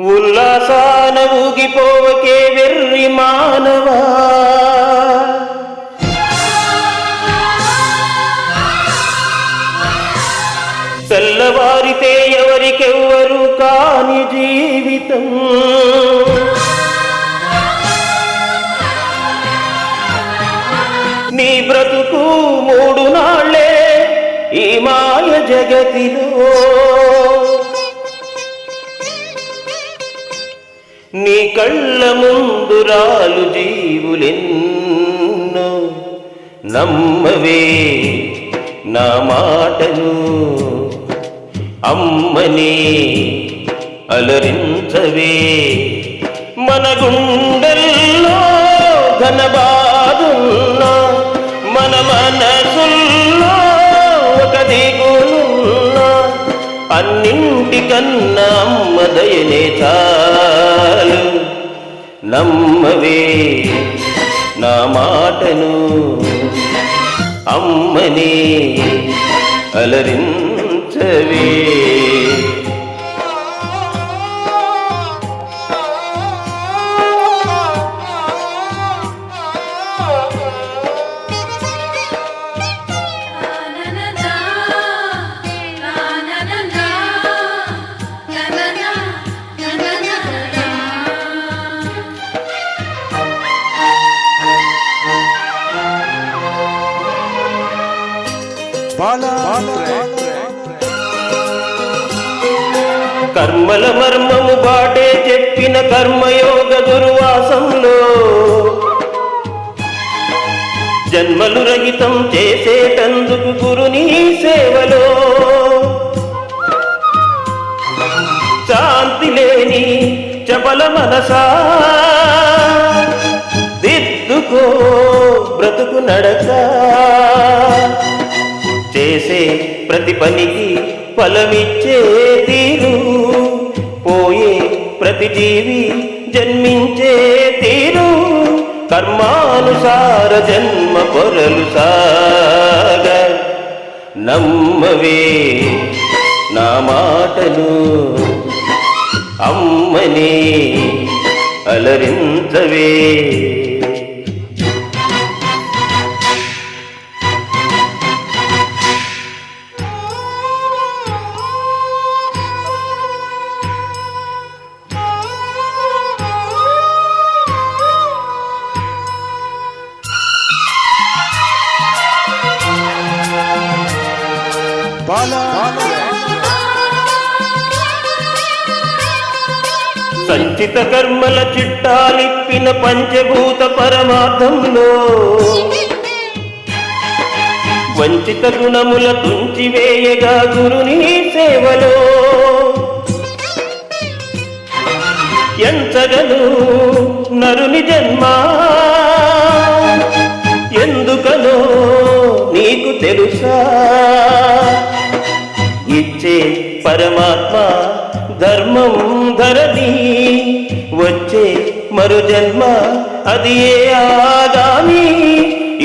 ఉల్లాసాన ఊగిపోవకే వెర్రి మానవా. తెల్లవారితే ఎవరికెవ్వరు కాని జీవితం. నీ బ్రతుకు మూడు నాళ్ళే ఈ మాయ జగతిలో. నీ కళ్ళ ముందు రాలు జీవులెన్నో. నమ్మవే నా మాటను అమ్మని అలరించవే. మన గుండెల్లో ఘనబాదున్న మన మనసుల్లో ఒక దిగులున్న అన్నింటికన్నా అమ్మ దయనే నమ్మవే నా మాటను అమ్మనే అలరించవే. కర్మల మర్మము బాటే చెప్పిన కర్మయోగ దుర్వాసంలో. జన్మలు రహితం చేసేటందుకు గురుని సేవలో. శాంతి లేని చపల మనసా. దిద్దుకో బ్రతుకు నడక. చేసే ప్రతి పనికి ఫలమిచ్చే తీరు. పోయే ప్రతి జీవి జన్మించే తీరు. కర్మానుసార జన్మ పొరలు సాగ. నమ్మవే నా మాటలు. అమ్మనే అలరించవే. రచిత కర్మల చిట్టాలిప్పిన పంచభూత పరమార్థంలో వంచిత గుణముల తుంచివేయగా గురుని సేవలో. ఎంచగను నరుని జన్మ ఎందుకనో నీకు తెలుసా? ఇచ్చే పరమాత్మ ధర్మం ధరణీ. వచ్చే మరు జన్మ అది ఏ ఆగామి?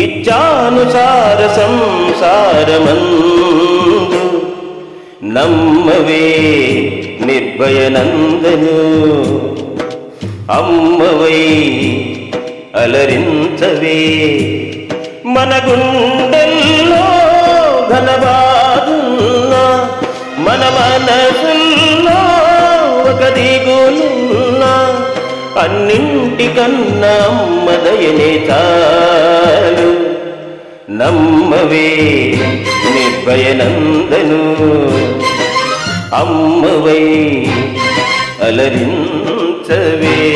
ఇచ్చానుసార సంసారమందు నమ్మవే నిర్భయనందను. అమ్మవై అలరించవే. మన గుండెల్లో ఘనబాదున్న మన మనసుల్లో ఒక దిగులున్న అన్నింటికన్నా అమ్మదయనే చాలు. నమ్మవే నిర్భయనందను. అమ్మవై అలరించవే.